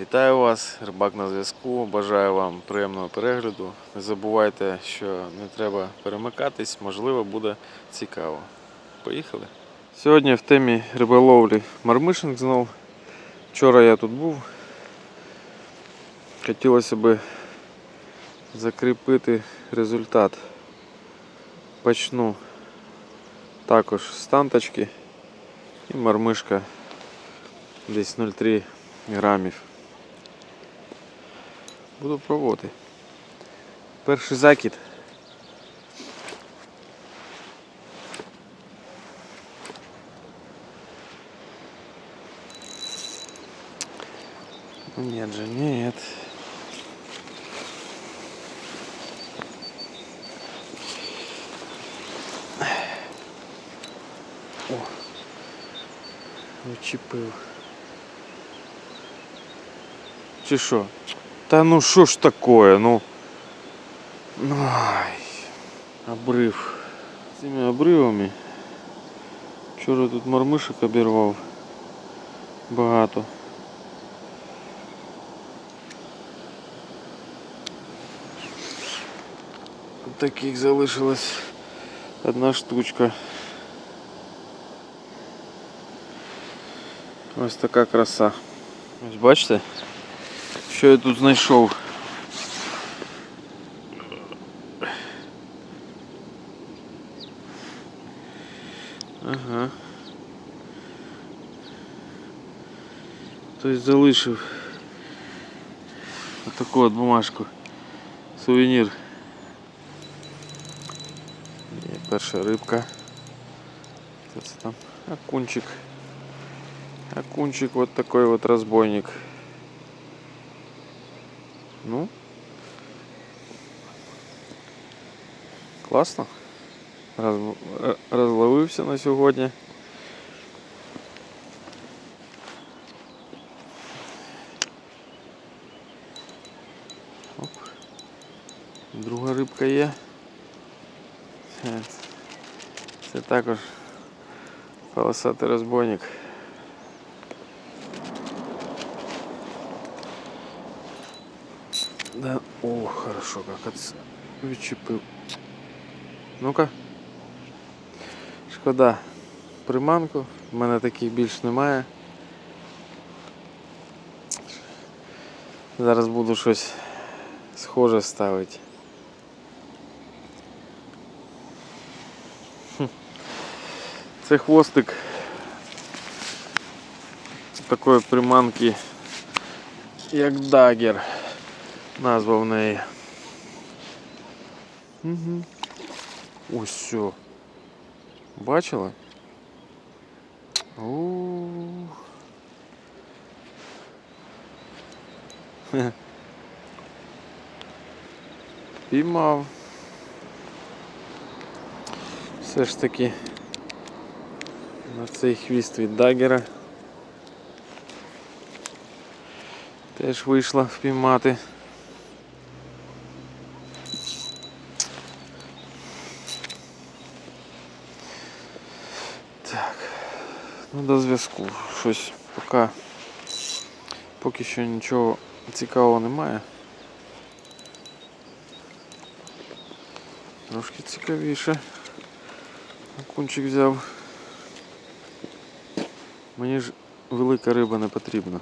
Вітаю вас, рибак на зв'язку. Бажаю вам приємного перегляду. Не забувайте, що не треба перемикатись, можливо, буде цікаво. Поїхали. Сьогодні в темі риболовлі мармишинг знов. Вчора я тут був. Хотілося б закріпити результат. Почну також з танточки і мармишка десь 0,3 грамів. Буду пробувати. Перший закид. Нет же, нет. О, Учепив. Чи що? Та ну що ж такое, ну. Ай, обрив. Цими обривами. Вчора тут мормишок обірвав. Багато. Таких залишилась одна штучка. Ось така краса. Ось бачите, що я тут знайшов. Ага. Хтось залишив отаку от бумажку. Сувенір. Є перша рибка. Це там? Окунчик. Окунчик вот такой вот разбойник. Ну. Класно. Раз, е, розловився на сьогодні. Оп. Друга рибка є. Це, це також полосатий розбойник. Да, о, хорошо, как от... відчепив. Ну-ка. Шкода. Приманку. У мене таких більш немає. Зараз буду щось схоже ставити. Хм. Це хвостик такої приманки, як дагер. Назва в неї. Угу. Ось все. Бачила? О. Хе. Піймав. Все ж таки на цей хвіст від дагера теж вийшла впіймати. ну до зв'язку. Щось поки, поки що нічого цікавого немає. Трошки цікавіше. Окунчик взяв. Мені ж велика риба не потрібна.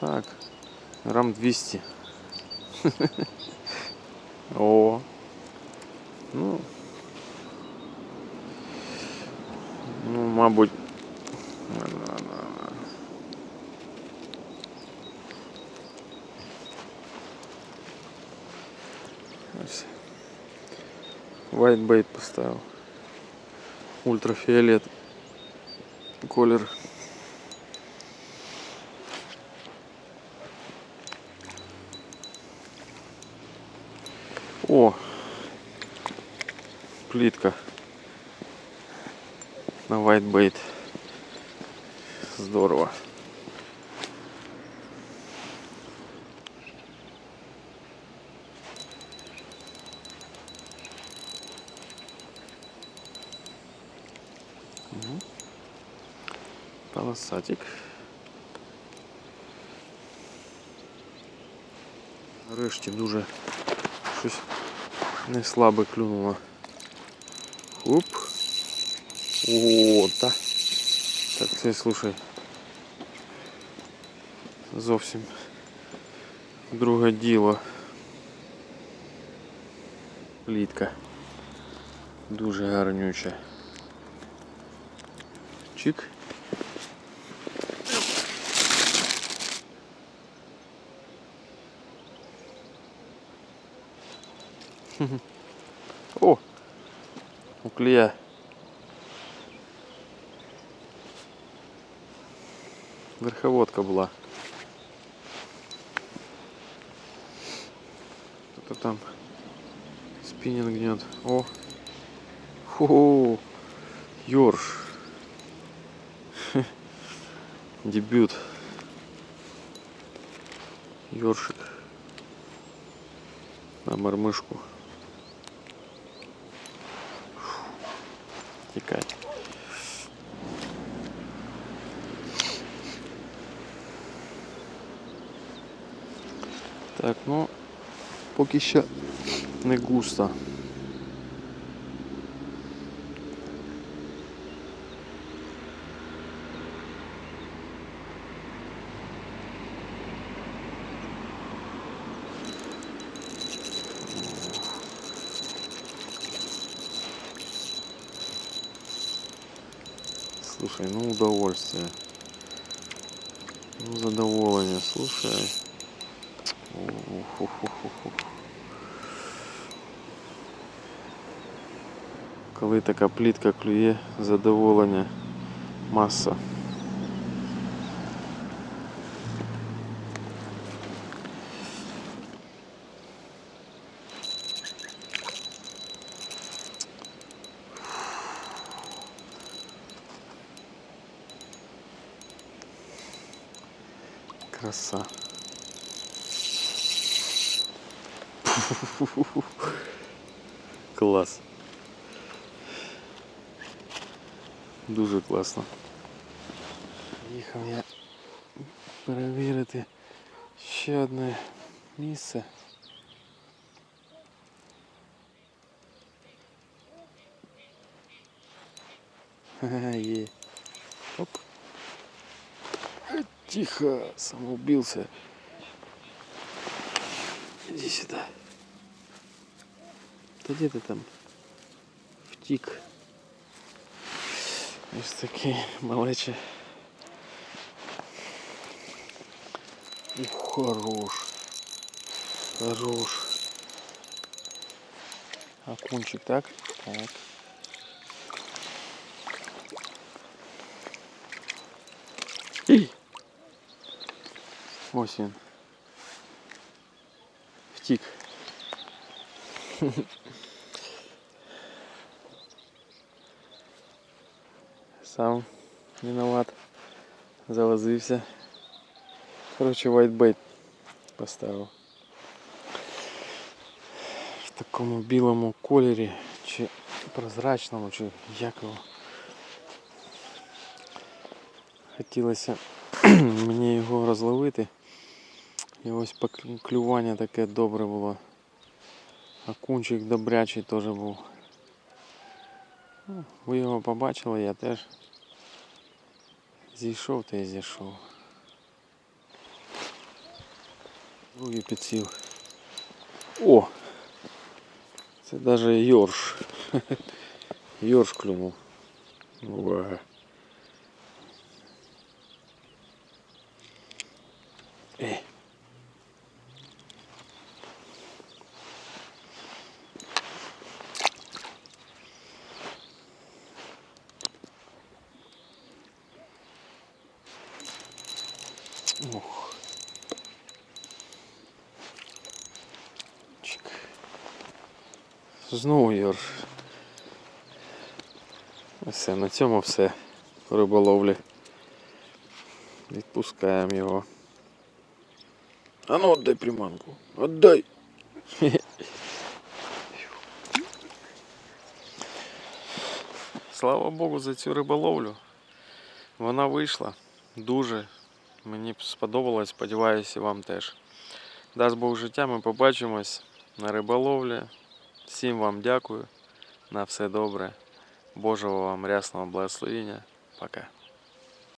Так, грам 200. О. Ну, Ну, мабуть. Ось. Whitebait поставив. Ультрафіолет. Колір. О! Плітка. на вайтбейт. Здорово. Угу. Полосатик. Рыжки дуже щось не слабе клюнуло. Оп. О, та. Так, це слушай. Зовсім друге діло. Плітка. Дуже гарнюча. Чик. О! У Верховодка была. Кто-то там спиннинг гнет. О! Фу! Ёрш. Дебют. Ёршик. На мормышку. Тікай. Так, ну поки ще не густо. Слушай, ну удовольствие. Ну задоволення, слушай. Коли така плітка клює, задоволення маса. Краса. Клас. Дуже класно. Їхав я перевірити ще одне місце. Ха-ха, Є. Оп. Э, Тихо, самоубился. Иди сюда. Да где ты там? Втік. Ось такий малече. Ух, хорош. Хорош. Окунчик, так? Так. Ій! Ось він. Втік. Сам виноват. Залазився. Коротше, whitebait поставив. В такому білому кольорі, чи прозрачному, чи як. Хотілося мені його розловити. І ось поклю- клювання таке добре було. Окунчик добрячий теж був. Ну, Ви його побачили, я теж зійшов та й зійшов. Другий підсів. О! Це навіть йорш. Йорш клюнув. Увага. Ей. Знову Йорш. Все, на цьому все. Риболовлі. Відпускаємо його. А ну отдай приманку. Отдай. Слава Богу за цю риболовлю. Вона вийшла дуже. Мені сподобалось, сподіваюся, і вам теж. Дасть Бог життя, ми побачимось на риболовлі. Всім вам дякую. На все добре. Божого вам рясного благословення. Пока.